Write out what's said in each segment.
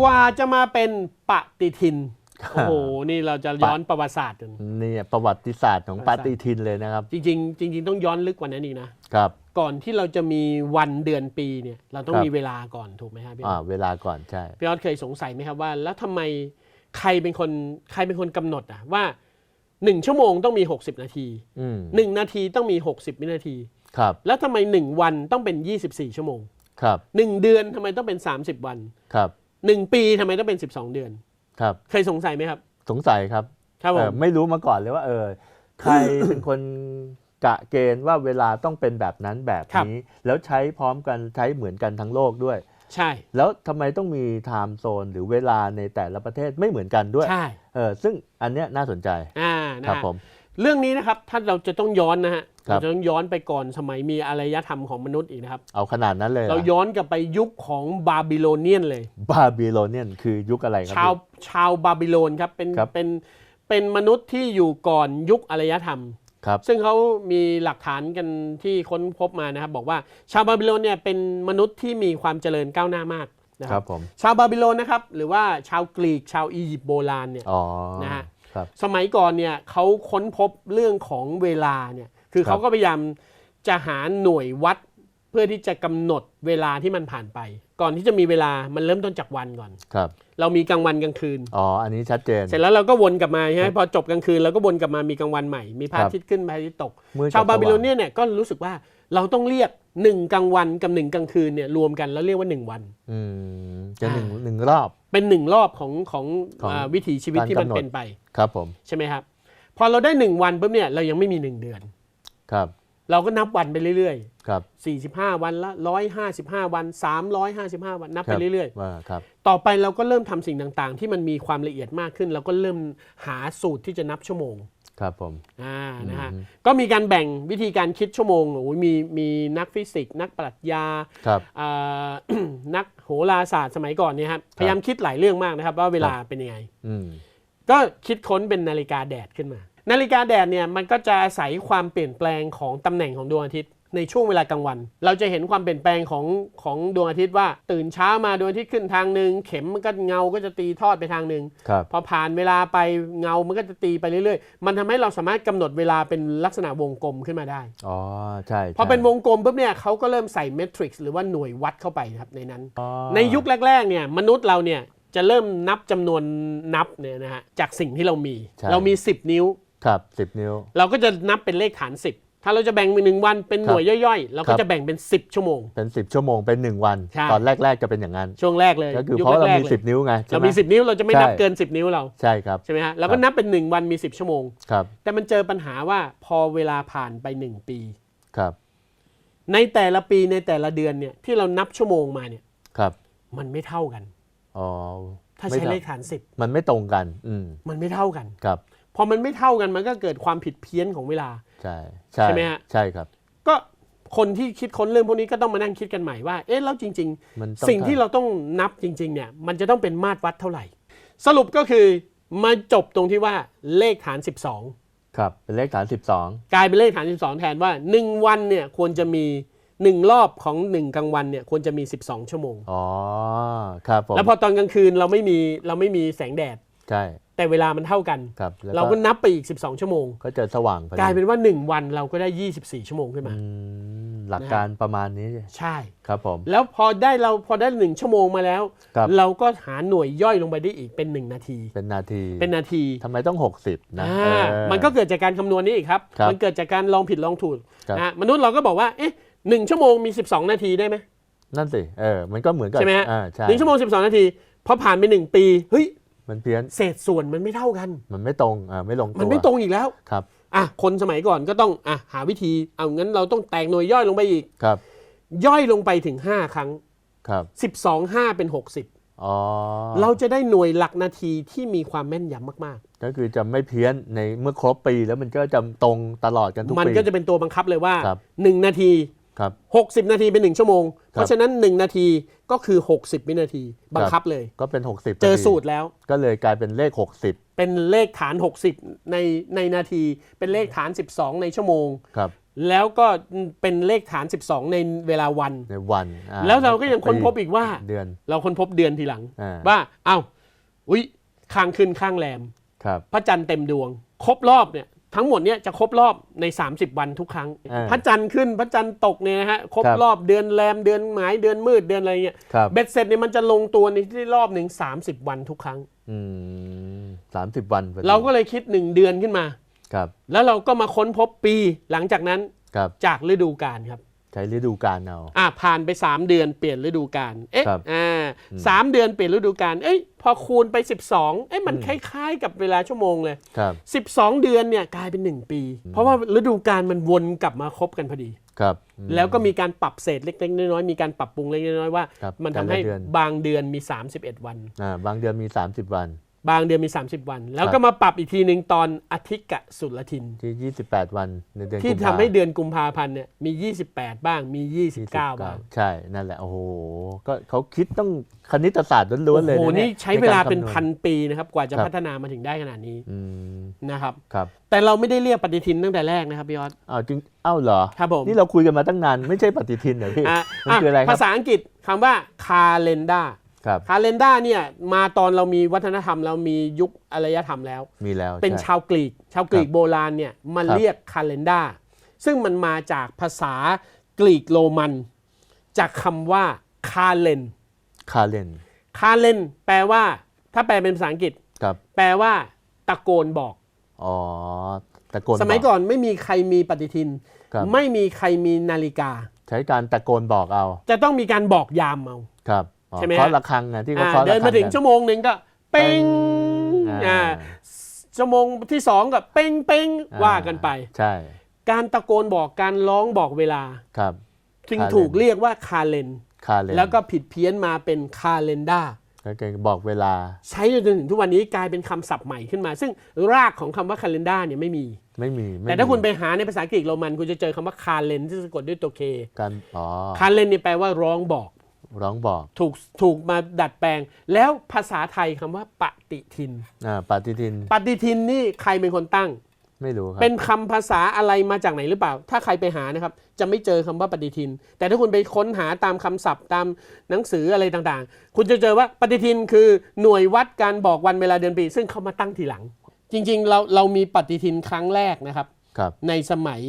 กว่าจะมาเป็นปฏิทินครับโอ้โห นี่เราจะย้อนประวัติศาสตร์กันนี่ประวัติศาสตร์ของประปวัติศาสตร์ฏิทินเลยนะครับ จริงๆจริง ๆ ต้องย้อนลึกกว่านั้นอีกนะครับ ก่อนที่เราจะมีวันเดือนปีเนี่ย เราต้องครับมีเวลาก่อนถูกไหมครับพี่ออ่าอสเวลาก่อนใช่พี่ออสเคยสงสัยไหมครับว่า แล้วทำไมใครเป็นคนใครเป็นคนกำหนดอะว่าหนึ่งชั่วโมงต้องมี 60 นาทีอืมหนึ่งนาทีต้องมี 60 วินาทีครับแล้วทำไมหนึ่งวันต้องเป็น 24 ชั่วโมงครับหนึ่งเดือนทำไมต้องเป็น 30 วันครับ หนึ่งปีทำไมต้องเป็น12เดือน ครับเคยสงสัยไหมครับ สงสัยครับครับผเออมไม่รู้มาก่อนเลยว่าเออใครเป็นคนกะเกณฑ์ว่าเวลาต้องเป็นแบบนั้นแบบนี้ แล้วใช้พร้อมกันใช้เหมือนกันทั้งโลกด้วย ใช่แล้วทำไมต้องมีไทม์โซนหรือเวลาในแต่ละประเทศไม่เหมือนกันด้วยใช่เออซึ่งอันเนี้ยน่าสนใจอ่านะครัฮะ บผม เรื่องนี้นะครับถ้าเราจะต้องย้อนนะฮะครับเราจะต้องย้อนไปก่อนสมัยมีอารยธรรมของมนุษย์อีกนะครับ เอาขนาดนั้นเลยหอเราย้อนกลับไปยุคของบาบิโลเนียนเลย บาบิโลเนียนคือยุคอะไรครับชาวพี่ชาวบาบิโลนครับเป็นครับเป็นเป็นมนุษย์ที่อยู่ก่อนยุคอารยธรรมครับซึ่งเขามีหลักฐานกันที่ค้นพบมานะครับ บอกว่าชาวบาบิโลนเนี่ยเป็นมนุษย์ที่มีความเจริญก้าวหน้ามากนะคครัรับบผมชาวบาบิโลนนะครับหรือว่าชาวกรีกชาวอียิปต์โบราณเนี่ยอ๋อนะฮะครับ สมัยก่อนเนี่ยเขาค้นพบเรื่องของเวลาเนี่ยคือครับเขาก็พยายามจะหาหน่วยวัดเพื่อที่จะกำหนดเวลาที่มันผ่านไป ก่อนที่จะมีเวลามันเริ่มต้นจากวันก่อนครับ เรามีกลางวันกลางคืนอ๋ออันนี้ชัดเจน เสร็จแล้วเราก็วนกลับมาใช่ไหมพอจบกลางคืนเราก็วนกลับมามีกลางวันใหม่มีพระครับอาทิตย์ขึ้นพระอาทิตย์ตกมืดชาวกับาบิโลสงเนียนเนี่ยก็รู้สึกว่าเราต้องเรียกหนึ่งกลางวันกับหนึ่งกลางคืนเนี่ยรวมกันแล้วเรียกว่าหนึ่งวันอืมจะหนึ่งหนึ่งรอบ เป็นหนึ่งรอบของของของอาวิถีชีวิตการที่มันกำหนด เป็นไป ครับผม ใช่ไหมครับ พอเราได้หนึ่งวันปุ๊บเนี่ยเรายังไม่มีหนึ่งเดือน ครับ เราก็นับวันไปเรื่อยครับๆ45 วันละ 155 วัน 355 วันนับคไปรับเรื่อยว่าครับๆต่อไปเราก็เริ่มทำสิ่งต่างๆ ที่มันมีความละเอียดมากขึ้น เราก็เริ่มหาสูตรที่จะนับชั่วโมงครับผมอ่านะฮะอืมก็มีการแบ่งวิธีการคิดชั่วโมงโอ้ยมีมีนักฟิสิกส์นักปรัชญาครับอ่านักโหราศาสตร์สมัยก่อนเนี่ยครับพยายามคิดหลายเรื่องมากนะครับ ว่าเวลาเป็นยังไงอืมก็คิดค้นเป็นนาฬิกาแดดขึ้นมา นาฬิกาแดดเนี่ยมันก็จะอาศัยความเปลี่ยนแปลงของตำแหน่งของดวงอาทิตย์ในช่วงเวลากลางวัน เราจะเห็นความเปลี่ยนแปลงของของดวงอาทิตย์ว่า ตื่นเช้ามาดวงอาทิตย์ขึ้นทางหนึ่งเข็มมันก็เงาก็จะตีทอดไปทางหนึ่งครับพอผ่านเวลาไปเงามันก็จะตีไปเรื่อยๆ มันทำให้เราสามารถกำหนดเวลาเป็นลักษณะวงกลมขึ้นมาได้อ๋อใช่พอเป็นใช่วงกลมปุ๊บเนี่ยเขาก็เริ่มใส่เมทริกซ์หรือว่าหน่วยวัดเข้าไปครับในนั้นอ๋อในยุคแรกๆเนี่ยมนุษย์เราเนี่ยจะเริ่มนับจำนวนนับเนี่ยนะฮะจากสิ่งที่เรามี เรามี 10 นิ้ว ครับสิบนิ้ว เราก็จะนับเป็นเลขฐาน 10 ถ้าเราจะแบ่งเป็นหนึ่งวันเป็นหน่วยย่อยๆ เราครัก็บจะแบ่งเป็น 10 ชั่วโมง เป็นสิบชั่วโมงเป็นหนึ่งวัน ใช่ ตอนแรก ๆ จะเป็นอย่างนั้น ช่วงแรกเลยก็คือยุเพราะเราแรกมีๆเลยสิบนิ้วไงใช่เราไหม มี 10 นิ้วเราจะไม่นับใช่ เกิน 10 นิ้วเราใช่ครับ ใช่ไหมฮะเราก็นับเป็น 1 วันมี 10 ชั่วโมง ครับแต่มันเจอปัญหาว่าพอเวลาผ่านไป 1 ปี ครับในแต่ละปีในแต่ละเดือนเนี่ยที่เรานับชั่วโมงมาเนี่ยครับมันไม่เท่ากัน อ๋อถ้าไม่ใช้ท่เลขฐาน มันไม่ตรงกัน อืม10 มันไม่เท่ากัน ครับ พอมันไม่เท่ากันมันก็เกิดความผิดเพี้ยนของเวลา ใช่ใช่ไหมฮะใช่ครับ ก็คนที่คิดค้นเรื่องพวกนี้ก็ต้องมานั่งคิดกันใหม่ว่า เอ๊ะแล้วจริงมันต้องๆสิ่งที่เราต้องนับจริงๆเนี่ยมันจะต้องเป็นมาตรวัดเท่าไหร่ สรุปก็คือมาจบตรงที่ว่าเลขฐาน 12 ครับเป็นเลขฐานสิบสองกลายเป็นเลขฐาน 12 แทนว่า 1 วันเนี่ยควรจะมี 1 รอบของ 1 กลางวันเนี่ยควรจะมี 12 ชั่วโมงอ๋อครับผมแล้วพอตอนกลางคืนเราไม่มีเราไม่มีแสงแดดใช่ แต่เวลามันเท่ากัน ครับแล้วเราก็นับไปอีก 12 ชั่วโมง ก็จะสว่างพอดีกลายเป็นว่า 1 วันเราก็ได้ 24 ชั่วโมงขึ้นมา อืมหลักการประมาณนี้ใช่ ครับผม แล้วพอได้เราพอได้หนึ่งชั่วโมงมาแล้ว ครับ เราก็หาหน่วยย่อยลงไปได้อีกเป็น 1 นาที เป็นนาทีเป็นนาทีทำไมต้อง 60 นะอ่าเออ มันก็เกิดจากการคำนวณนี้อีกครับ ครับมันเกิดจากการลองผิดลองถูกครับ นะมนุษย์เราก็บอกว่าเอ๊ะหนึ่งชั่วโมงมี 12 นาทีได้ไหม นั่นสิเออมันก็เหมือนกับใช่ไหมฮะ อ่าใช่หนึ่งชั่วโมง12นาทีพอผ่านไปหนึ่งปีเฮ้ย มันเพี้ยนเศษส่วนมันไม่เท่ากัน มันไม่ตรงอ่าไม่ลงตัวมันไม่ตรงอีกแล้วครับอะคนสมัยก่อนก็ต้องอะหาวิธีเอางั้นเราต้องแตกหน่วยย่อยลงไปอีกครับ ย่อยลงไปถึง 5 ครั้งครับ12 5 เป็น 60อ๋อเราจะได้หน่วยหลักนาทีที่มีความแม่นยำมากก็คือจะไม่เพี้ยนในเมื่อครบปีแล้วมันก็จะตรงตลอดกันทุกๆมันปีก็จะเป็นตัวบังคับเลยว่าครับ1นาที ครับ60 นาทีเป็น 1 ชั่วโมง เพราะฉะนั้น 1 นาทีก็คือ 60 วินาที บังคับเลยก็เป็น 60 เจอพดีสูตรแล้ว ก็เลยกลายเป็นเลข 60 เป็นเลขฐาน 60 ในในนาที เป็นเลขฐาน 12 ในชั่วโมงครับแล้วก็เป็นเลขฐาน 12 ในเวลาวันในวันอ่าแล้วเราก็ยังค้นพบอีกว่าเดือน เราค้นพบเดือนทีหลังอ่าว่าเอ้าอุ้ยข้างขึ้นข้างแรมครับพระจันทร์เต็มดวง ครบรอบเนี่ย ทั้งหมดเนี่ยจะครบรอบใน 30 วันทุกครั้ง อ่าพระจันทร์ขึ้นพระจันทร์ตกเนี่ยนะฮะครบครับรอบเดือนแรมเดือนหมายเดือนมืดเดือนอะไรเงี้ยครับ เบ็ดเสร็จเนี่ยมันจะลงตัวในที่รอบหนึ่ง30 วันทุกครั้ง อืมสามสิบวันพอดีเราก็เลยคิด 1 เดือนขึ้นมา ครับแล้วเราก็มาค้นพบปีหลังจากนั้นครับจากฤดูกาลครับ ใช้ฤดูกาลเอาอ่าผ่านไป 3 เดือนเปลี่ยนฤดูกาลเอ๊ะครับอ่าสามเดือนเปลี่ยนฤดูกาลเอ้ยพอคูณไป 12เอ๊ะมันคล้ายๆ กับเวลาชั่วโมงเลยครับ12 เดือนเนี่ยกลายเป็น 1 ปี เพราะว่าฤดูกาลมันวนกลับมาครบกันพอดีครับอืมแล้วก็มีการปรับเศษเล็กๆน้อยๆมีการปรับปรุงเล็กๆน้อยๆว่าครับมันทำแต่ละให้เดือนบางเดือนมี 31 วันอ่าบางเดือนมี 30 วัน บางเดือนมี 30 วัน แล้วครับก็มาปรับอีกทีหนึ่งตอนอาทิตย์กะสุรทินที่ 28 วันในเดือนที่กุมทำภาให้เดือนกุมภาพันธ์เนี่ยมี 28 บ้างมี 29 บ้าง ใช่ นั่นแหละ โอ้โห ก็เขาคิดต้องคณิตศาสตร์ล้วนๆเลยโอ้โหะนี่ยใช้เวลาเป็นใกรคำวณพันปีนะครับ กว่าจะครับพัฒนามาถึงได้ขนาดนี้อืมนะครับครับ แต่เราไม่ได้เรียกปฏิทินตั้งแต่แรกนะครับพี่ยอดอ้าวจริงเอ้าเหรอครับผมนี่เราคุยกันมาตั้งนานไม่ใช่ปฏิทินเหรอพี่อะมันคืออะไรครับภาษาอังกฤษคำว่าคาเลนดา ครับ คาเลนดาเนี่ยมาตอนเรามีวัฒนธรรมเรามียุคอารยธรรมแล้ว มีแล้วเป็นใช่ชาวกรีก ชาวกรีคกรับโบราณเนี่ยมาครับเรียกคาเลนดาซึ่งมันมาจากภาษากรีกโรมัน จากคำว่าคาเลนคาเลนคาเลนแปลว่า ถ้าแปลเป็นภาษาอังกฤษครับ แปลว่า ตะโกนบอกอ๋อตะโกนสมัยบก่อนไม่มีใครมีปฏิทินครับไม่มีใครมีนาฬิกา ใช้การตะโกนบอกเอา จะต้องมีการบอกยามเอาครับอ๋อ ใช่ไหมฮะเคาะระฆังนะที่เขาอ่าเคาะระฆังเดินมาถึงกัชั่วโมงหนึ่งก็เป้งอ่าอ่าชั่วโมงที่สองก็เป้งเป้งว่ากันไป ใช่ การตะโกนบอกการร้องบอกเวลาครับจึงคาเลนถูกเรียกว่าคาเลนคาเลนแล้วก็ผิดเพี้ยนมาเป็นคาเลนดาก็คือบอกเวลา ใช้จนถึงทุกวันนี้กลายเป็นคำศัพท์ใหม่ขึ้นมา ซึ่งรากของคำว่าคาเลนดาเนี่ยไม่มีไม่มีไม่แต่ถ้าคุณมีไปหาในภาษากรีกโรมัน คุณจะเจอคำว่าคาเลนที่สะกดด้วยตัวเคการอ๋อคาเลนเนี่ยแปลว่าร้องบอก ร้องบอกถูกถูกมาดัดแปลง แล้วภาษาไทยคำว่าปฏิทิน อ่าปฏิทิน ปฏิทินนี่ใครเป็นคนตั้ง ไม่รู้ครับ เป็นคำภาษาอะไรมาจากไหนหรือเปล่า ถ้าใครไปหานะครับ จะไม่เจอคำว่าปฏิทิน แต่ถ้าคุณไปค้นหาตามคำศัพท์ตามหนังสืออะไรต่างๆ คุณจะเจอว่าปฏิทินคือหน่วยวัดการบอกวันเวลาเดือนปี ซึ่งเขามาตั้งทีหลัง จริงๆ เราเรามีปฏิทินครั้งแรกนะครับ ครับ ในสมัย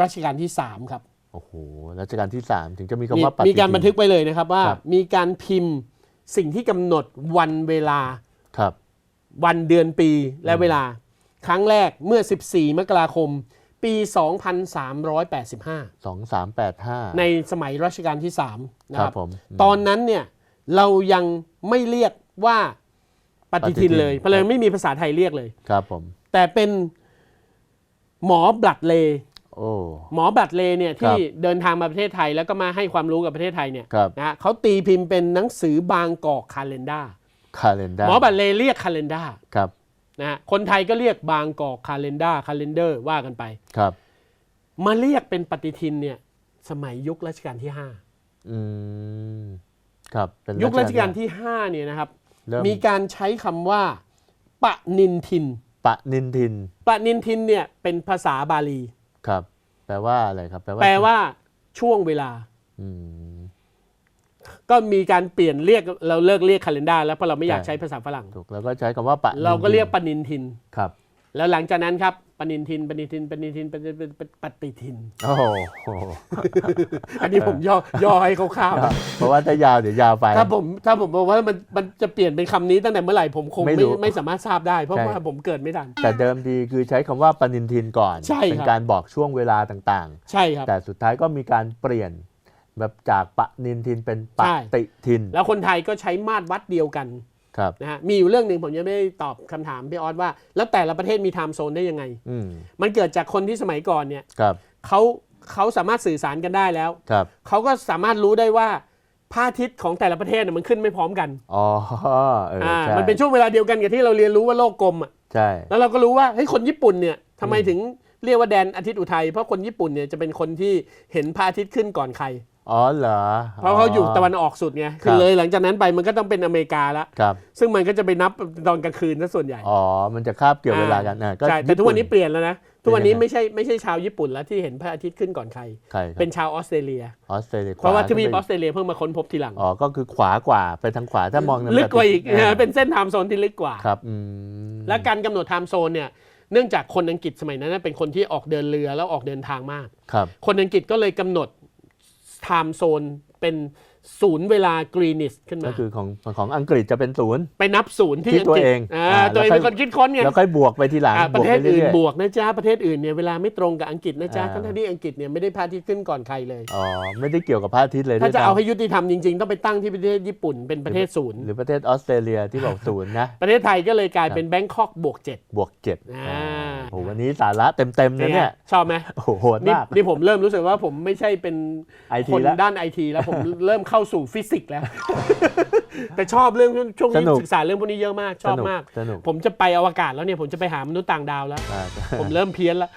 รัชกาลที่ 3 ครับ โอ้โหรัชกาลที่ 3 ถึงจะมีมีคำว่าปฏิทินมีการบันทึกไว้เลยนะครับว่าครับมีการพิมพ์สิ่งที่กำหนดวันเวลาครับ วันเดือนปีและเวลา ครั้งแรกเมื่อ 14 มกราคม ปี 2385 2385 ในสมัยรัชกาลที่ 3 นะคครัรับบผมตอนนั้นเนี่ยเรายังไม่เรียกว่าปฏิทินเลยปฏิทินเพราะเลยไม่มีภาษาไทยเรียกเลยครับผมแต่เป็นหมอบลัดเลย์โอ้ หมอบลัดเลย์เนี่ยที่ครับเดินทางมาประเทศไทยแล้วก็มาให้ความรู้กับประเทศไทยเนี่ยครับนะฮะเขาตีพิมพ์เป็นหนังสือบางกอกคาเลนดาคาเลนดาหมอบัตรเลย์เรียกคาเลนดาครับนะฮะคนไทยก็เรียกบางกอกคาเลนดาคาเลนเดอร์ว่ากันไปครับ มาเรียกเป็นปฏิทินเนี่ยสมัยยุครัชกาลที่อืมครับเป็น5ยุครัชกาลที่5เนี่ยนะครับเริ่มมีการใช้คำว่าปนินทิน ปะนินทินปนินทินเนี่ยเป็นภาษาบาลี ครับ แปลว่าอะไรครับ แปลว่าแปลว่าช่วงเวลา อืม ก็มีการเปลี่ยนเรียกเราเลิกเรียกคาเลนดาแล้วเพราะเราไม่อยากใช่ ใช้ภาษาฝรั่ง ถูกแล้วก็ใช้คำว่าปะเราก็เรียกนินปนินทินทิน ครับ แล้วหลังจากนั้นครับ ปนินทินปนินทินปนินทินปฏิปฏิปฏิทิน โอ้โหอันนี้ผมย่อย่อให้เขาข้าวๆเพราะว่าถ้ายาวเดี๋ยวยาวไป ถ้าผมถ้าผมบอกว่ามันมันจะเปลี่ยนเป็นคำนี้ตั้งแต่เมื่อไหร่ผมคงไม่ไม่รู้ไม่สามารถทราบได้ เพราะใช่ว่าผมเกิดไม่ทัน แต่เดิมทีคือใช้คำว่าปนินทินก่อนใช่เป็นครับการบอกช่วงเวลาต่างใช่ครับๆแต่สุดท้ายก็มีการเปลี่ยนแบบจากปะนินทินเป็นปใช่ฏิทิน แล้วคนไทยก็ใช้มาตรวัดเดียวกัน ครับนะฮะมีอยู่เรื่องหนึ่งผมยังไม่ได้ตอบคำถามพี่ออสว่า แล้วแต่ละประเทศมีไทม์โซนได้ยังไงอืมมันเกิดจากคนที่สมัยก่อนเนี่ยครับเขาเขาสามารถสื่อสารกันได้แล้วครับเขาก็สามารถรู้ได้ว่าพระอาทิตย์ของแต่ละประเทศน่ะมันขึ้นไม่พร้อมกัน อ๋อเอออ่าใช่มันเป็นช่วงเวลาเดียวกันกับที่เราเรียนรู้ว่าโลกกลมอะใช่ แล้วเราก็รู้ว่าเฮ้ยคนญี่ปุ่นเนี่ยทำไมถึงเรียกว่าแดนอาทิตย์อุทัยเพราะคนญี่ปุ่นเนี่ยจะเป็นคนที่เห็นพระอาทิตย์ขึ้นก่อนใคร อ๋อเหรอเพราะเขาอยู่ตะวันออกสุดไงคือครับเลยหลังจากนั้นไปมันก็ต้องเป็นอเมริกาละครับ ซึ่งมันก็จะไปนับตอนกลางคืนซะส่วนใหญ่ อ๋อ มันจะคาบเกี่ยวเวลากันอะก็ใช่แต่ทุกวันนี้ญี่เปลี่ยนแล้วนะ ทุกวันนี้ยังไงไม่ใช่ไม่ใช่ชาวญี่ปุ่นแล้วที่เห็นพระอาทิตย์ขึ้นก่อนใครใครครับเป็นชาวออสเตรเลีย ออสเตรเลีย เพราะว่าทวีปอขอสเตรเลียเพิ่งมาค้นพบทีหลัง อ๋อ ก็คือขวากว่าไปทางขวาถ้ามองในลึกกว่าอีกาเป็นเส้นไทม์โซนที่ลึกกว่า ครับอืมและการกำหนดไทม์โซนเนี่ยเนื่องจากคนอังกฤษสมัยนั้นนะเป็นคนที่ออกเดินเรือแล้วออกเดินทางมากครับคนอังกฤษก็เลยกำหนด ไทม์โซนเป็น ศูนย์เวลากรีนิชขึ้นก็มาคือของของอังกฤษจะเป็นศูนย์ ไปนับศูนย์ที่ที่อังตัวกฤษเองอ่าอ่าตัวเองแล้วค่อยเป็นคนคิดค้นไงแล้วค่อยบวกไปทีหลังอ่าประเทศบวกไอื่นยๆบวกนะจ๊ะ ประเทศอื่นเนี่ยเวลาไม่ตรงกับอังกฤษนะจ๊ะอ่าทั้งๆที่อังกฤษเนี่ยไม่ได้พระอาทิตย์ขึ้นก่อนใครเลยอ๋อไม่ได้เกี่ยวกับพระอาทิตย์เลยถ้าด้วยจะเอาซ้ำให้ยุติธรรมจริงๆ ต้องไปตั้งที่ประเทศญี่ปุ่นเป็นประเทศศูนย์หรือประเทศออสเตรเลียที่บอกศูนย์นะประเทศไทยก็เลยกลายเป็นแบงคอกบวกเจ็ดบวกเจ็ดอ่าโอ้โหวันนี้สาระเต็มๆนะเนี่ยชอบไหมโอ้โหโหดนี่มากนี่ผมเริ่มรู้สึกว่าผมไม่ใช่เป็น IT คนแล้วด้านไอทีแล้วผมเริ่มเข้าสู่ฟิสิกส์แล้ว แต่ชอบเรื่องช่วงนี้สนุกศึกษาเรื่องพวกนี้เยอะมากชอบสนุกมาก สนุก ผมจะไปอวกาศแล้วเนี่ย ผมจะไปหามนุษย์ต่างดาวแล้ว อ่า ผมเริ่มเพี้ยนแล้ว